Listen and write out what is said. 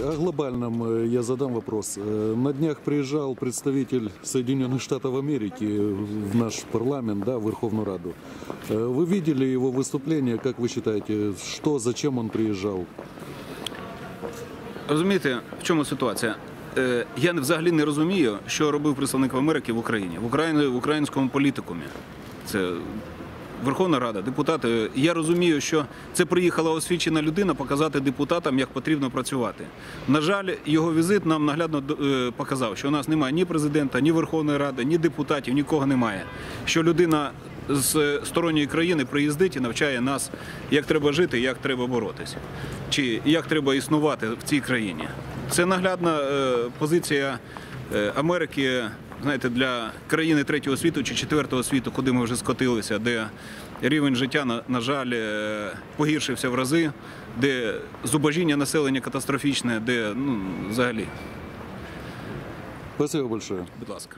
о глобальном э, я задам вопрос. Э, На днях приезжал представитель Соединенных Штатов Америки в наш парламент, да, в Верховную Раду. Э, Вы видели его выступление, как вы считаете, что, зачем он приезжал? Розумієте, в чому ситуація? Е, Я взагалі не розумію, що робив представник Америки в Україні, в Україні, в українському політикумі. Це Верховна Рада, депутати. Я розумію, що це приїхала освічена людина показати депутатам, як потрібно працювати. На жаль, його візит нам наглядно е, показав, що у нас немає ні президента, ні Верховної Ради, ні депутатів, нікого немає. Що людина з сторонньої країни приїздить і навчає нас, як треба жити, як треба боротися, чи як треба існувати в цій країні. Це наглядна е, позиція е, Америки, знаєте, для країни третього світу чи четвертого світу, куди ми вже скотилися, де рівень життя, на, жаль, е, погіршився в рази, де зубожіння населення катастрофічне, де ну, взагалі, Спасибо большое. будь ласка.